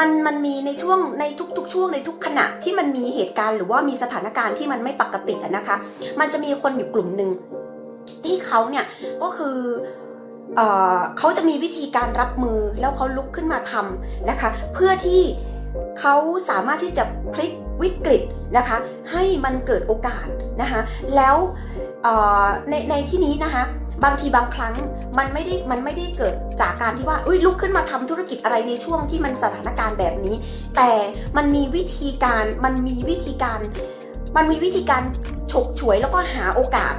มันมันมีในช่วงในทุกๆ ช่วงในทุกขณะที่มันมีเหตุการณ์หรือว่ามีสถานการณ์ที่มันไม่ปกตินะคะ มันจะมีคนอยู่กลุ่มหนึ่งที่เขาเนี่ยก็คือเออเขาจะมีวิธีการรับมือแล้วเขาลุกขึ้นมาทำนะคะ เพื่อที่เขาสามารถที่จะพลิกวิกฤตนะคะ ให้มันเกิดโอกาสนะคะแล้วในในที่นี้นะคะ บางทีบางครั้งมันไม่ได้มันไม่ได้เกิดจากการที่ว่าอุ้ยลุกขึ้นมาทำธุรกิจอะไรในช่วงที่มันสถานการณ์แบบนี้ แต่มันมีวิธีการมันมีวิธีการ มันมีวิธีการฉกฉวยแล้วก็หาโอกาส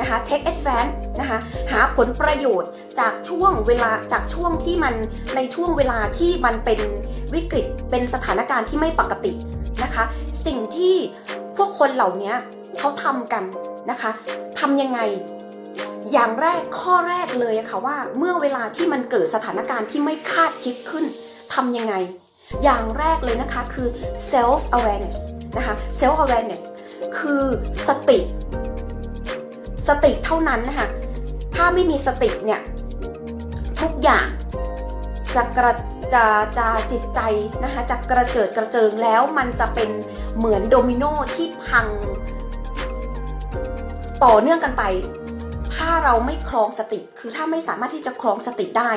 นะคะ take advantage นะคะหาผลประโยชน์จากช่วงเวลาจากช่วงที่มันในช่วงเวลาที่มันเป็นวิกฤตเป็นสถานการณ์ที่ไม่ปกตินะคะ สิ่งที่พวกคนเหล่านี้เขาทำกันนะคะทำยังไง อย่างแรกข้อแรกเลยอะค่ะว่า เมื่อเวลาที่มันเกิดสถานการณ์ที่ไม่คาดคิดขึ้นทำยังไง อย่างแรกเลยนะคะคือ self awareness นะคะ self awareness คือสติ สติเท่านั้นนะคะถ้าไม่มีสติเนี่ยทุกอย่างจะกระจะจะจิตใจนะคะจะกระเจิดกระเจิงแล้วมันจะเป็นเหมือนโดมิโนที่พัง ต่อเนื่องกันไป ถ้าเราไม่ครองสติ คือถ้าไม่สามารถที่จะครองสติได้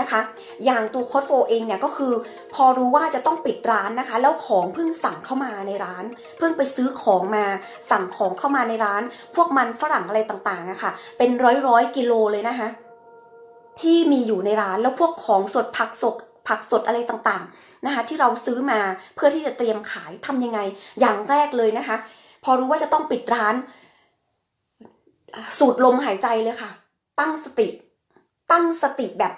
นะคะ อย่างตัวโค้ดโฟเองเนี่ยก็คือพอรู้ว่าจะต้องปิดร้านนะคะ แล้วของเพิ่งสั่งเข้ามาในร้าน เพิ่งไปซื้อของมาสั่งของเข้ามาในร้าน พวกมันฝรั่งอะไรต่างๆอะค่ะ เป็นร้อยร้อยๆกิโลเลยนะคะที่มีอยู่ในร้านแล้วพวกของสดผักสดผักสดอะไรต่างๆนะคะที่เราซื้อมาเพื่อที่จะเตรียมขายทำยังไง อย่างแรกเลยนะคะ พอรู้ว่าจะต้องปิดร้าน สูดลมหายใจเลยค่ะ ตั้งสติ ตั้งสติแบบ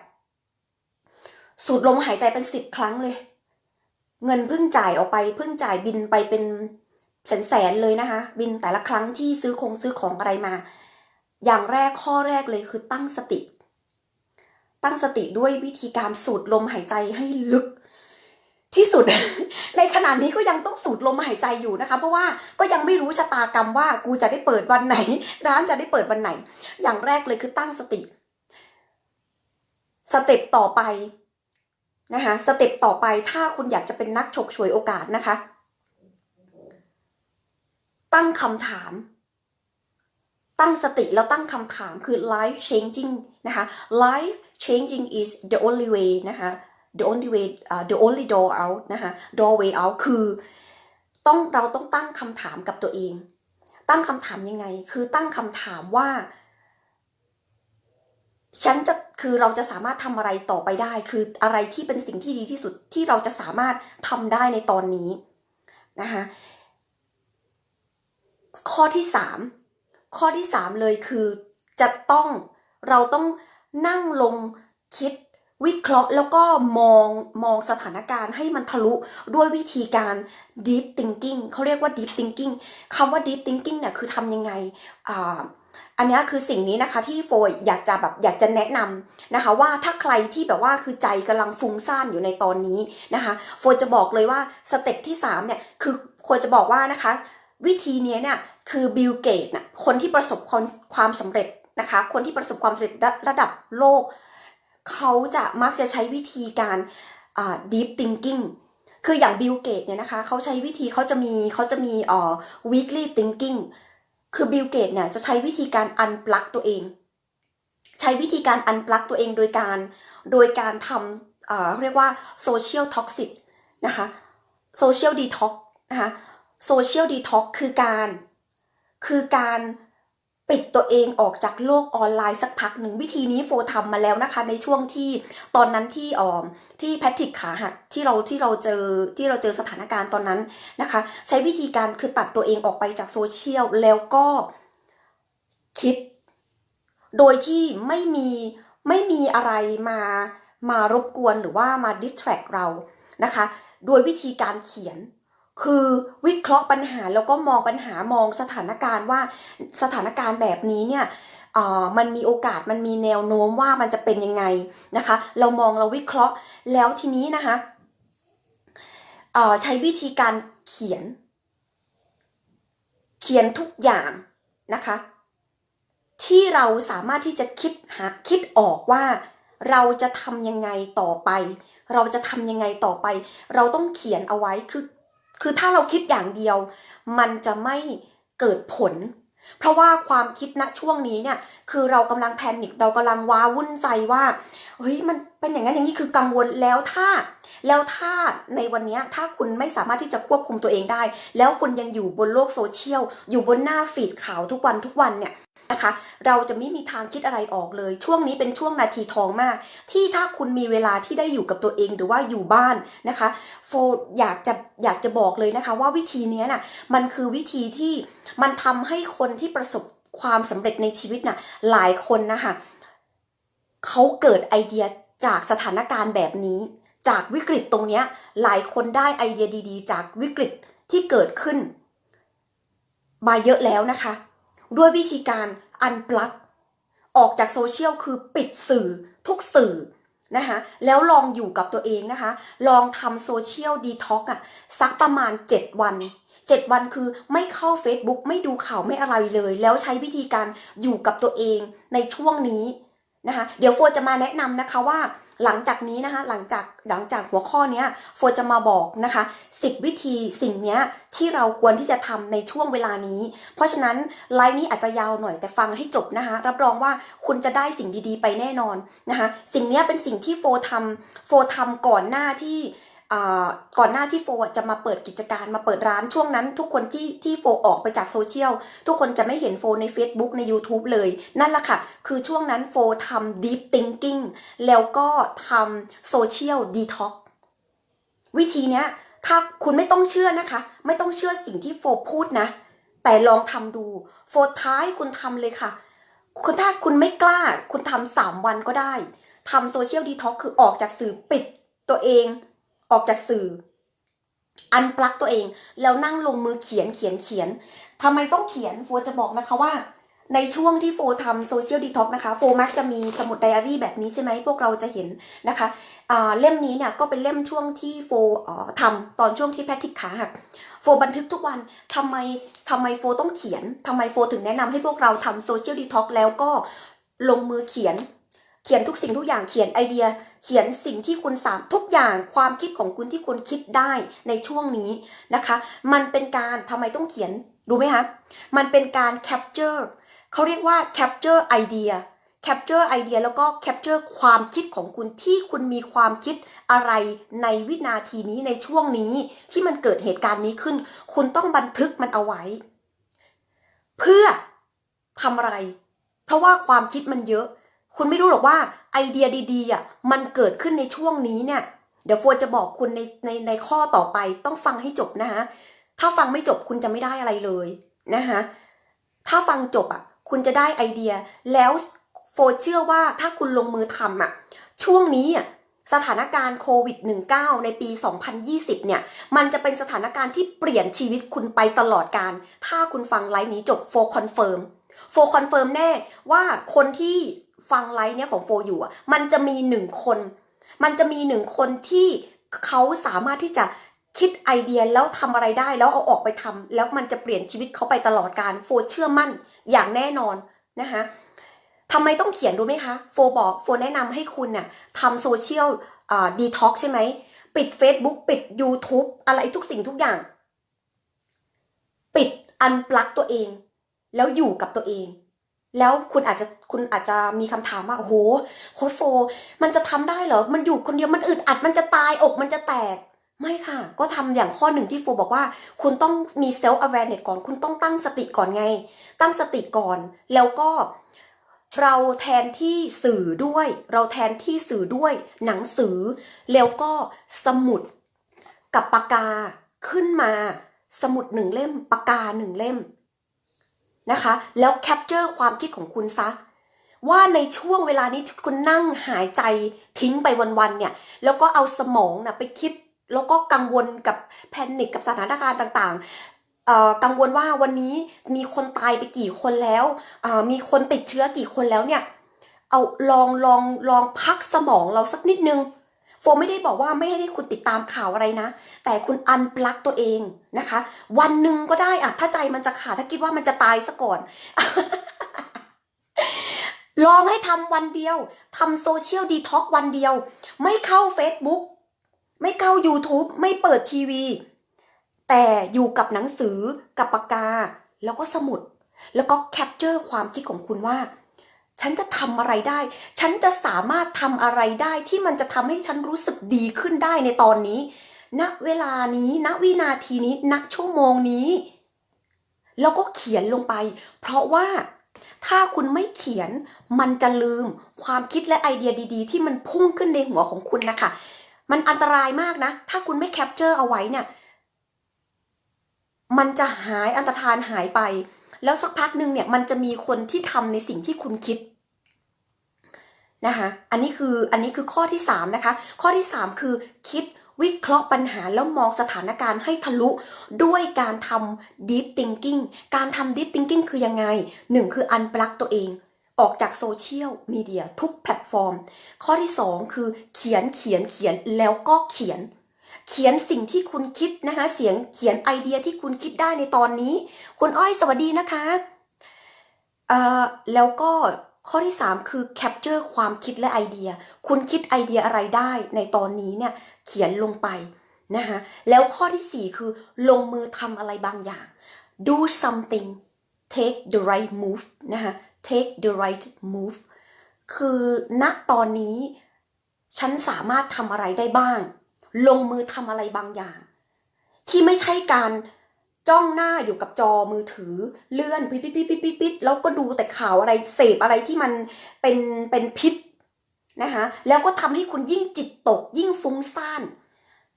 สูดลมหายใจเป็นสิบครั้งเลย เงินเพิ่งจ่ายออกไปเพิ่งจ่ายบินไปเป็นแสนๆเลยนะคะ บินแต่ละครั้งที่ซื้อคงซื้อของอะไรมา อย่างแรกข้อแรกเลยคือตั้งสติ ตั้งสติด้วยวิธีการสูดลมหายใจให้ลึก ที่สุด ในขณะนี้ก็ยังต้องสูดลมหายใจอยู่นะคะ เพราะว่าก็ยังไม่รู้ชะตากรรมว่ากูจะได้เปิดวันไหน ร้านจะได้เปิดวันไหน อย่างแรกเลยคือตั้งสติ สเต็ปต่อไปนะคะสเต็ปต่อไปถ้าคุณอยากจะเป็นนักฉกฉวยโอกาสนะคะ ตั้งคำถาม ตั้งสติแล้วตั้งคำถามคือ life changing นะคะ life changing is the only way นะคะ the only way uh, the only door out นะคะ doorway out คือต้องเราต้องตั้งคำถามกับตัวเอง ตั้งคำถามยังไง คือตั้งคำถามว่า ฉันจะคือเราจะสามารถทำอะไรต่อไปได้ คืออะไรที่เป็นสิ่งที่ดีที่สุดที่เราจะสามารถทำได้ในตอนนี้นะคะข้อที่สามข้อที่สามเลยคือจะต้องเราต้องนั่งลงคิด วิเคราะห์แล้วก็มองมองสถานการณ์ให้มันทะลุด้วยวิธีการ deep thinking เขาเรียกว่า deep thinking คำว่า deep thinking เนี่ยคือทำยังไงอ่าอันนี้คือสิ่งนี้นะคะที่โฟยอยากจะแบบอยากจะแนะนำนะคะ ว่าถ้าใครที่แบบว่าคือใจกำลังฟุ้งซ่านอยู่ในตอนนี้นะคะโฟยจะบอกเลยว่าสเต็ปที่3เนี่ยคือควรจะบอกว่านะคะ วิธีนี้เนี่ยคือบิลเกตนะคนที่ประสบความความสำเร็จนะคะ คนที่ประสบความสำเร็จระระดับโลก เขาจะมักจะใช้วิธีการ deep thinking คืออย่างบิลเกตเนี่ยนะคะเขาใช้วิธีเขาจะมีเขาจะมีอ่อ weekly thinking คือบิลเกตเนี่ยจะใช้วิธีการอันปลักตัวเอง ใช้วิธีการอันปลักตัวเองโดยการโดยการทำเอ่อเรียกว่าโซเชียลท็อกซิกนะคะโซเชียลดีท็อกนะคะโซเชียลดีท็อกคือการ คือการ ปิดตัวเองออกจากโลกออนไลน์สักพักหนึ่งวิธีนี้โฟทำมาแล้วนะคะ ในช่วงที่ตอนนั้นที่ออมที่แพทริกขาหักที่เราที่เราเจอที่เราเจอสถานการณ์ตอนนั้นนะคะ ใช้วิธีการคือตัดตัวเองออกไปจากโซเชียลแล้วก็คิด โดยที่ไม่มีไม่มีอะไรมามารบกวนหรือว่ามาดิสแทรกเรานะคะ โดยวิธีการเขียน คือวิเคราะห์ปัญหาแล้วก็มองปัญหามองสถานการณ์ว่าสถานการณ์แบบนี้เนี่ยมันมีโอกาสมันมีแนวโน้มว่ามันจะเป็นยังไงนะคะ เรามองเราวิเคราะห์แล้วทีนี้นะคะใช้วิธีการเขียน เขียนทุกอย่างนะคะ ที่เราสามารถที่จะคิดหาคิดออกว่าเราจะทำยังไงต่อไป เราจะทำยังไงต่อไป เราต้องเขียนเอาไว้คือ คือถ้าเราคิดอย่างเดียว มันจะไม่เกิดผล เพราะว่าความคิดณช่วงนี้เนี่ย คือเรากำลังแพนิคเรากำลังว้าวุ่นใจว่าเฮ้ยมันเป็นอย่างนั้นอย่างนี้คือกังวลแล้วถ้า แล้วถ้าในวันนี้ถ้าคุณไม่สามารถที่จะควบคุมตัวเองได้ แล้วคุณยังอยู่บนโลกโซเชียลอยู่บนหน้าฟีดข่าวทุกวันทุกวันเนี่ย นะคะ เราจะไม่มีทางคิดอะไรออกเลย ช่วงนี้เป็นช่วงนาทีทองมาก ที่ถ้าคุณมีเวลาที่ได้อยู่กับตัวเองหรือว่าอยู่บ้านนะคะ โฟอยากจะอยากจะบอกเลยนะคะว่าวิธีนี้ยน่ะมันคือวิธีที่มันทำให้คนที่ประสบความสำเร็จในชีวิตน่ะหลายคนนะคะเขาเกิดไอเดียจากสถานการณ์แบบนี้ จากวิกฤตตรงเนี้ยหลายคนได้ไอเดียดี ๆ จากวิกฤตที่เกิดขึ้น มาเยอะแล้วนะคะ ด้วยวิธีการอันปลักออกจากโซเชียลคือปิดสื่อทุกสื่อนะคะแล้วลองอยู่กับตัวเองนะคะ ลองทำโซเชียลดีท็อกอะสักประมาณ 7 วัน 7 วันคือไม่เข้า Facebook ไม่ดูข่าวไม่อะไรเลย แล้วใช้วิธีการอยู่กับตัวเองในช่วงนี้นะคะ เดี๋ยวโฟจะมาแนะนำนะคะว่า หลังจากนี้นะคะ หลังจากหลังจากหัวข้อนี้โฟจะมาบอกนะคะ 10 วิธีสิ่งนี้ที่เราควรที่จะทำในช่วงเวลานี้ เพราะฉะนั้นไลฟ์นี้อาจจะยาวหน่อยแต่ฟังให้จบนะคะ รับรองว่าคุณจะได้สิ่งดีๆ ไปแน่นอนนะคะ สิ่งนี้เป็นสิ่งที่โฟทำโฟทำก่อนหน้าที่ ก่อนหน้าที่โฟจะมาเปิดกิจการมาเปิดร้านช่วงนั้น ทุกคนที่ที่โฟออกไปจากโซเชียลทุกคนจะไม่เห็นโฟใน Facebook ใน YouTube เลย นั่นแหละค่ะ คือช่วงนั้นโฟทำ deep thinking แล้วก็ทำ social detox วิธีเนี้ยถ้าคุณไม่ต้องเชื่อนะคะ ไม่ต้องเชื่อสิ่งที่โฟพูดนะ แต่ลองทำดู โฟท้ายคุณทำเลยค่ะ คุณถ้าคุณไม่กล้า คุณทำสามวันก็ได้ทำโซเชียลดีท็อกคือออกจากสื่อปิดตัวเอง ออกจากสื่อ อันปลักตัวเอง แล้วนั่งลงมือเขียนเขียนเขียนทำไมต้องเขียนโฟจะบอกนะคะว่า ในช่วงที่โฟทำโซเชียลดีท็อกนะคะโฟมักจะมีสมุดไดอารี่แบบนี้ใช่ไหมพวกเราจะเห็นนะคะเล่มนี้เนี่ยก็เป็นเล่มช่วงที่โฟทำตอนช่วงที่แพทริกขาหักโฟบันทึกทุกวันทำไมทำไมโฟต้องเขียนทำไมโฟถึงแนะนำให้พวกเราทำโซเชียลดีท็อกแล้วก็ลงมือเขียน เขียนทุกสิ่งทุกอย่างเขียนไอเดีย เขียนสิ่งที่คุณสามทุกอย่างความคิดของคุณที่คุณคิดได้ในช่วงนี้นะคะ มันเป็นการทำไมต้องเขียนรู้ไหมคะมันเป็นการ capture เขาเรียกว่า capture idea capture idea แล้วก็ capture ความคิดของคุณที่คุณมีความคิดอะไรในวินาทีนี้ในช่วงนี้ที่มันเกิดเหตุการณ์นี้ขึ้น คุณต้องบันทึกมันเอาไว้ เพื่อทำอะไร เพราะว่าความคิดมันเยอะ คุณไม่รู้หรอกว่า ไอเดียดีๆอะมันเกิดขึ้นในช่วงนี้เนี่ย เดี๋ยวโฟนจะบอกคุณในในในข้อต่อไปต้องฟังให้จบนะคะถ้าฟังไม่จบคุณจะไม่ได้อะไรเลยนะคะถ้าฟังจบอะคุณจะได้ไอเดียแล้วโฟเชื่อว่าถ้าคุณลงมือทำอะช่วงนี้อะสถานการณ์โควิด -19 ในปี 2020 เนี่ย มันจะเป็นสถานการณ์ที่เปลี่ยนชีวิตคุณไปตลอดการ ถ้าคุณฟังไลฟ์นี้จบโฟคอนเฟิร์มโฟคอนเฟิร์มแน่ว่าคนที่ ฟังไลฟ์เนี้ยของโฟอยู่อะมันจะมีหนึ่งคน มันจะมีหนึ่งคนที่เขาสามารถที่จะคิดไอเดียแล้วทำอะไรได้แล้วเอาออกไปทำแล้วมันจะเปลี่ยนชีวิตเขาไปตลอดการโฟเชื่อมั่นอย่างแน่นอนนะคะทำไมต้องเขียนรู้ไหมคะ โฟบอกโฟแนะนำให้คุณน่ะทำโซเชียลดีท็อกใช่ไหม ปิด Facebook ปิด YouTube อะไรทุกสิ่งทุกอย่าง ปิดอันปลักตัวเอง แล้วอยู่กับตัวเอง แล้วคุณอาจจะคุณอาจจะมีคำถามว่าโอ้โหโค้ชโฟ มันจะทำได้เหรอ มันอยู่คนเดียวมันอึดอัดมันจะตายอกมันจะแตกไม่ค่ะ ก็ทำอย่างข้อหนึ่งที่โฟบอกว่า คุณต้องมีเซลฟ์ awareness ก่อน คุณต้องตั้งสติก่อนไง ตั้งสติก่อน แล้วก็เราแทนที่สื่อด้วย เราแทนที่สื่อด้วย หนังสือ แล้วก็สมุดกับปากกาขึ้นมา สมุดหนึ่งเล่ม ปากกาหนึ่งเล่ม นะคะ แล้วแคปเจอร์ความคิดของคุณซะ ว่าในช่วงเวลานี้ที่คุณนั่งหายใจทิ้งไปวันๆเนี่ย แล้วก็เอาสมองนะไปคิด แล้วก็กังวลกับแพนิคกับสถานการณ์ต่างๆ กังวลว่าวันนี้มีคนตายไปกี่คนแล้ว มีคนติดเชื้อกี่คนแล้วเนี่ย เอาลองลองลองพักสมองเราสักนิดนึง โฟไม่ได้บอกว่าไม่ให้คุณติดตามข่าวอะไรนะ แต่คุณอันปลักตัวเองนะคะ วันหนึ่งก็ได้อะถ้าใจมันจะขาดถ้าคิดว่ามันจะตายซะก่อน ลองให้ทำวันเดียวทำโซเชียลดีท็อกวันเดียว ไม่เข้า Facebook ไม่เข้า YouTube ไม่เปิดทีวี แต่อยู่กับหนังสือกับปากกา แล้วก็สมุด แล้วก็แคปเจอร์ความคิดของคุณว่า ฉันจะทำอะไรได้ ฉันจะสามารถทำอะไรได้ที่มันจะทำให้ฉันรู้สึกดีขึ้นได้ในตอนนี้ ณ เวลานี้ ณ วินาทีนี้ ณ ชั่วโมงนี้ แล้วก็เขียนลงไป เพราะว่าถ้าคุณไม่เขียน มันจะลืมความคิดและไอเดียดีๆ ที่มันพุ่งขึ้นในหัวของคุณนะคะ มันอันตรายมากนะ ถ้าคุณไม่แคปเจอร์เอาไว้เนี่ย มันจะหายอันตรธานหายไป แล้วสักพักหนึ่งเนี่ย มันจะมีคนที่ทำในสิ่งที่คุณคิด นะคะ อันนี้คืออันนี้คือข้อที่สามนะคะ ข้อที่สามคือคิดวิเคราะห์ปัญหาแล้วมองสถานการณ์ให้ทะลุ ด้วยการทำ deep thinking การทำ deep thinking คือยังไงหนึ่งคือ unplug ตัวเอง ออกจากโซเชียลมีเดียทุกแพลตฟอร์ม ข้อที่สองคือเขียนเขียนเขียนแล้วก็เขียน เขียนสิ่งที่คุณคิดนะคะ เสียงเขียนไอเดียที่คุณคิดได้ในตอนนี้ คุณอ้อยสวัสดีนะคะ แล้วก็ ข้อที่ 3 คือแคปเจอร์ความคิดและไอเดีย คุณคิดไอเดียอะไรได้ในตอนนี้เนี่ยเขียนลงไปนะคะแล้วข้อที่ 4 คือลงมือทำอะไรบางอย่าง do something take the right move นะคะ take the right move คือณตอนนี้ ฉันสามารถทำอะไรได้บ้าง ลงมือทำอะไรบางอย่าง ที่ไม่ใช่การ จ้องหน้าอยู่กับจอมือถือเลื่อนปิดปิดปิดปิดปิดปิดแล้วก็ดูแต่ข่าวอะไรเสพอะไรที่มันเป็นเป็นพิษนะคะแล้วก็ทำให้คุณยิ่งจิตตกยิ่งฟุ้งซ่าน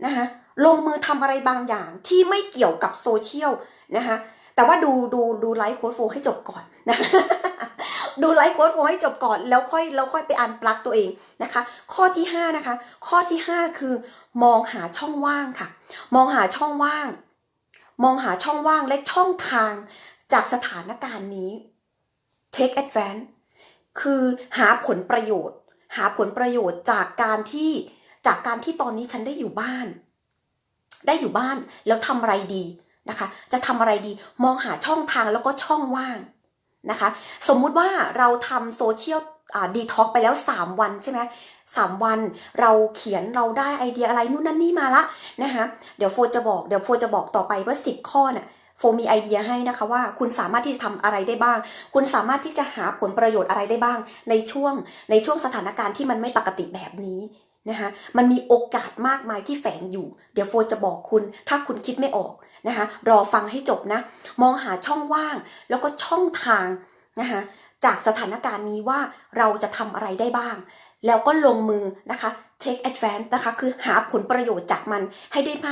นะคะลงมือทำอะไรบางอย่างที่ไม่เกี่ยวกับโซเชียลนะคะแต่ว่าดูดูดูไลฟ์โค้ดโฟให้จบก่อนนะดูไลฟ์โค้ดโฟให้จบก่อน แล้วค่อยแล้วค่อยไปอันปลักตัวเองนะคะ ข้อที่5นะคะข้อที่ 5 คือ มองหาช่องว่างค่ะ มองหาช่องว่าง มองหาช่องว่างและช่องทางจากสถานการณ์นี้ take advantage คือหาผลประโยชน์ หาผลประโยชน์จากการที่จากการที่ตอนนี้ฉันได้อยู่บ้าน ได้อยู่บ้านแล้วทำอะไรดีนะคะ จะทำอะไรดีมองหาช่องทางแล้วก็ช่องว่างนะคะ สมมุติว่าเราทำโซเชียล ดีท็อกไปแล้ว 3 วันใช่ไหมสามวันเราเขียนเราได้ไอเดียอะไรนู่นนั่นนี่มาละนะคะเดี๋ยวโฟจะบอกเดี๋ยวโฟจะบอกต่อไปว่า 10 ข้อเนี่ยโฟมีไอเดียให้นะคะว่าคุณสามารถที่จะทำอะไรได้บ้าง คุณสามารถที่จะหาผลประโยชน์อะไรได้บ้าง ในช่วงในช่วงสถานการณ์ที่มันไม่ปกติแบบนี้นะคะมันมีโอกาสมากมายที่แฝงอยู่ เดี๋ยวโฟจะบอกคุณ ถ้าคุณคิดไม่ออกนะคะรอฟังให้จบนะ มองหาช่องว่างแล้วก็ช่องทางนะคะ จากสถานการณ์นี้ว่าเราจะทำอะไรได้บ้าง แล้วก็ลงมือนะคะ take advantage นะคะ คือหาผลประโยชน์จากมันให้ได้มาก